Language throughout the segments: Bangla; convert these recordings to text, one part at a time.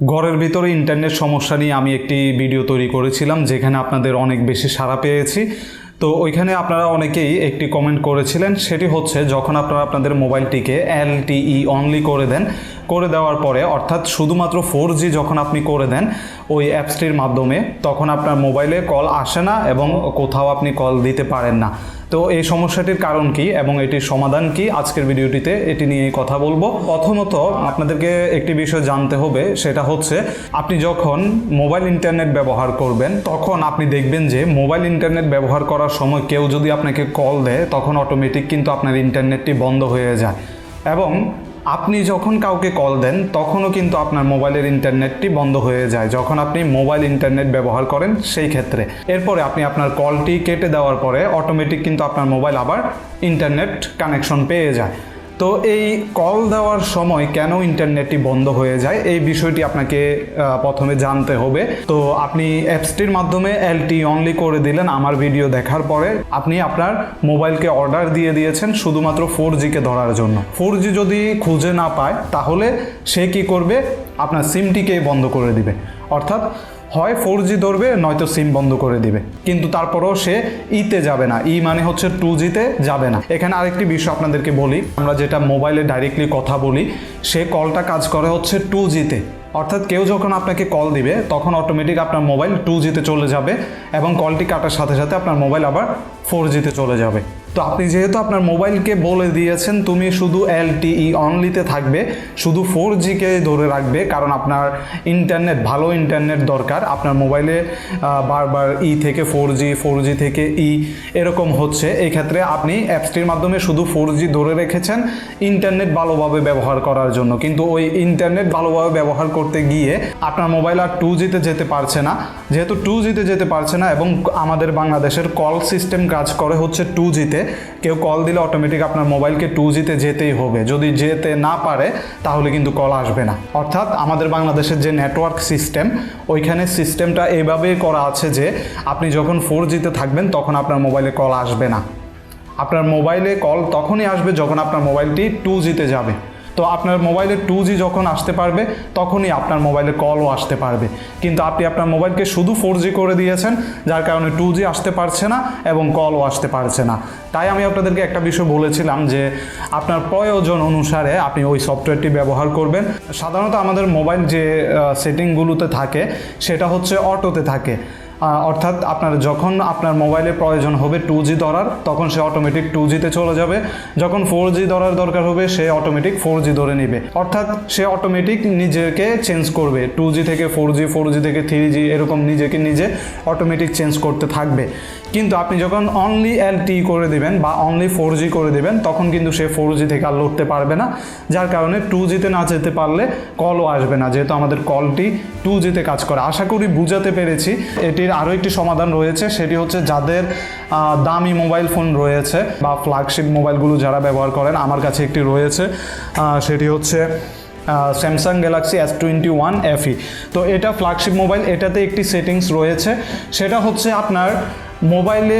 ঘরের ভিতরে ইন্টারনেট সমস্যা নিয়ে আমি একটি ভিডিও তৈরি করেছিলাম, যেখানে আপনাদের অনেক বেশি সাড়া পেয়েছি। তো ওইখানে আপনারা অনেকেই একটি কমেন্ট করেছিলেন, সেটি হচ্ছে যখন আপনারা আপনাদের মোবাইলটিকে এলটিই অনলি করে দেন, করে দেওয়ার পরে, অর্থাৎ শুধুমাত্র ফোর জি যখন আপনি করে দেন, ওই অ্যাপসটির মাধ্যমে, তখন আপনার মোবাইলে কল আসে না এবং কোথাও আপনি কল দিতে পারেন না। তো এই সমস্যাটির কারণ কি এবং এটির সমাধান কি আজকের ভিডিওটিতে এটি নিয়ে কথা বলব। প্রথমত আপনাদেরকে একটি বিষয় জানতে হবে, সেটা হচ্ছে আপনি যখন মোবাইল ইন্টারনেট ব্যবহার করবেন, তখন আপনি দেখবেন যে মোবাইল ইন্টারনেট ব্যবহার করার সময় কেউ যদি আপনাকে কল দেয়, তখন অটোমেটিক কিন্তু আপনার ইন্টারনেটটি বন্ধ হয়ে যায়। এবং আপনি যখন কাউকে কল দেন, তখনও কিন্তু আপনার মোবাইলের ইন্টারনেটটি বন্ধ হয়ে যায়। যখন আপনি মোবাইল ইন্টারনেট ব্যবহার করেন, সেই ক্ষেত্রে। এরপরে আপনি আপনার কলটি কেটে দেওয়ার পরে অটোমেটিক কিন্তু আপনার মোবাইল আবার ইন্টারনেট কানেকশন পেয়ে যায়। তো এই কল দেওয়ার সময় কেন ইন্টারনেটটি বন্ধ হয়ে যায়? এই বিষয়টি আপনাকে প্রথমে জানতে হবে। তো আপনি অ্যাপসটির মাধ্যমে এলটি অনলি করে দিলেন আমার ভিডিও দেখার পরে। আপনি আপনার মোবাইলকে অর্ডার দিয়ে দিয়েছেন শুধুমাত্র ফোর জিকে ধরার জন্য। ফোর জি যদি খুঁজে না পায়, তাহলে সে কি করবে? আপনার সিমটিকে বন্ধ করে দিবে। অর্থাৎ হয় ফোর জি ধরবে, নয়তো সিম বন্ধ করে দিবে। কিন্তু তারপরেও সে ইতে যাবে না। ই মানে হচ্ছে টু জিতে যাবে না। এখানে আরেকটি বিষয় আপনাদেরকে বলি। আমরা যেটা মোবাইলে ডাইরেক্টলি কথা বলি, সে কলটা কাজ করে হচ্ছে টু জিতে অর্থাৎ কেউ যখন আপনাকে কল দিবে, তখন অটোমেটিক আপনার মোবাইল টু জিতে চলে যাবে এবং কলটি কাটার সাথে সাথে আপনার মোবাইল আবার ফোর জিতে চলে যাবে। তো আপনি যেহেতু আপনার মোবাইলকে বলে দিয়েছেন, তুমি শুধু এলটিই অনলিতে থাকবে, শুধু ফোর জিকে ধরে রাখবে, কারণ আপনার ইন্টারনেট ভালো ইন্টারনেট দরকার। আপনার মোবাইলে বারবার ই থেকে ফোর জি ফোর জি থেকে ই এরকম হচ্ছে। এই ক্ষেত্রে আপনি অ্যাপসটির মাধ্যমে শুধু ফোর জি ধরে রেখেছেন ইন্টারনেট ভালোভাবে ব্যবহার করার জন্য। কিন্তু ওই ইন্টারনেট ভালোভাবে ব্যবহার করতে গিয়ে আপনার মোবাইল আর টু জিতে যেতে পারছে না। যেহেতু টু জিতে যেতে পারছে না এবং আমাদের বাংলাদেশের কল সিস্টেম কাজ করে হচ্ছে টু জিতে কেউ কল দিলে অটোমেটিক আপনার মোবাইলকে টু জিতে যেতেই হবে। যদি যেতে না পারে, তাহলে কিন্তু কল আসবে না। অর্থাৎ আমাদের বাংলাদেশের যে নেটওয়ার্ক সিস্টেম ওইখানে সিস্টেমটা এভাবেই করা আছে যে, আপনি যখন ফোর জিতে থাকবেন, তখন আপনার মোবাইলে কল আসবে না। আপনার মোবাইলে কল তখনই আসবে যখন আপনার মোবাইলটি টু জিতে যাবে। তো আপনার মোবাইলে টু জি যখন আসতে পারবে, তখনই আপনার মোবাইলে কলও আসতে পারবে। কিন্তু আপনি আপনার মোবাইলকে শুধু ফোর জি করে দিয়েছেন, যার কারণে টু জি আসতে পারছে না এবং কলও আসতে পারছে না। তাই আমি আপনাদেরকে একটা বিষয় বলেছিলাম যে, আপনার প্রয়োজন অনুসারে আপনি ওই সফটওয়্যারটি ব্যবহার করবেন। সাধারণত আমাদের মোবাইল যে সেটিংগুলোতে থাকে, সেটা হচ্ছে অটোতে থাকে। অর্থাৎ আপনার যখন আপনার মোবাইলে প্রয়োজন হবে টু জি ধরার, তখন সে অটোমেটিক টু জিতে চলে যাবে। যখন ফোর জি ধরার দরকার হবে, সে অটোমেটিক ফোর জি ধরে নেবে। অর্থাৎ সে অটোমেটিক নিজেকে চেঞ্জ করবে। টু জি থেকে ফোর জি ফোর জি থেকে থ্রি জি এরকম নিজেকে নিজে অটোমেটিক চেঞ্জ করতে থাকবে। কিন্তু আপনি যখন অনলি এল টি করে দেবেন বা অনলি ফোর জি করে দেবেন, তখন কিন্তু সে ফোর জি থেকে আর লড়তে পারবে না। যার কারণে টু জিতে না যেতে পারলে কলও আসবে না। যেহেতু আমাদের কলটি টু জিতে কাজ করে। আশা করি বুঝাতে পেরেছি। এটির আরও একটি সমাধান রয়েছে, সেটি হচ্ছে যাদের দামি মোবাইল ফোন রয়েছে বা ফ্ল্যাগশিপ মোবাইলগুলো যারা ব্যবহার করেন, আমার কাছে একটি রয়েছে সেটি হচ্ছে Samsung Galaxy S twenty one FE তো এটা ফ্ল্যাগশিপ মোবাইল, এটাতে একটি সেটিংস রয়েছে, সেটা হচ্ছে আপনার মোবাইলে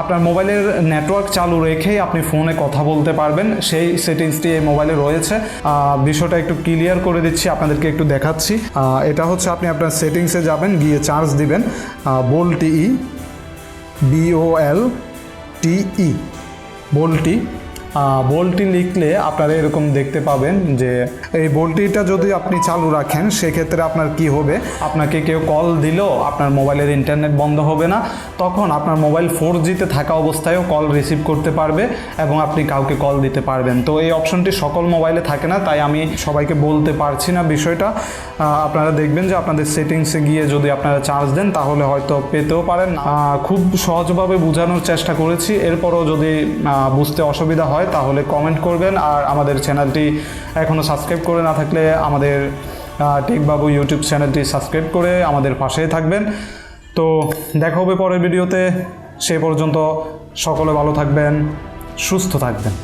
আপনার মোবাইলের নেটওয়ার্ক চালু রেখেই আপনি ফোনে কথা বলতে পারবেন। সেই সেটিংসটি এই মোবাইলে রয়েছে। বিষয়টা একটু ক্লিয়ার করে দিচ্ছি, আপনাদেরকে একটু দেখাচ্ছি। এটা হচ্ছে আপনি আপনার সেটিংসে যাবেন, গিয়ে চার্জ দিবেন। বোল্টি ই বিওএল টিই বোল্টি বোল্টি লিখলে আপনারা এরকম দেখতে পাবেন যে এই বোল্টিটা যদি আপনি চালু রাখেন, সেক্ষেত্রে আপনার কি হবে? আপনাকে কেউ কল দিল, আপনার মোবাইলের ইন্টারনেট বন্ধ হবে না, তখন আপনার মোবাইল ফোর জিতে থাকা অবস্থায়ও কল রিসিভ করতে পারবে এবং আপনি কাউকে কল দিতে পারবেন। তো এই অপশনটি সকল মোবাইলে থাকে না, তাই আমি সবাইকে বলতে পারছি না বিষয়টা। আপনারা দেখবেন যে আপনাদের সেটিংসে গিয়ে যদি আপনারা চার্জ দেন, তাহলে হয়তো পেতেও পারেন। খুব সহজভাবে বোঝানোর চেষ্টা করেছি। এরপরও যদি বুঝতে অসুবিধা হয়, তাহলে কমেন্ট করবেন। আর আমাদের চ্যানেলটি এখনও সাবস্ক্রাইব করে না থাকলে আমাদের টেকবাবু ইউটিউব চ্যানেলটি সাবস্ক্রাইব করে আমাদের পাশেই থাকবেন। তো দেখা হবে পরের ভিডিওতে সে পর্যন্ত সকলে ভালো থাকবেন, সুস্থ থাকবেন।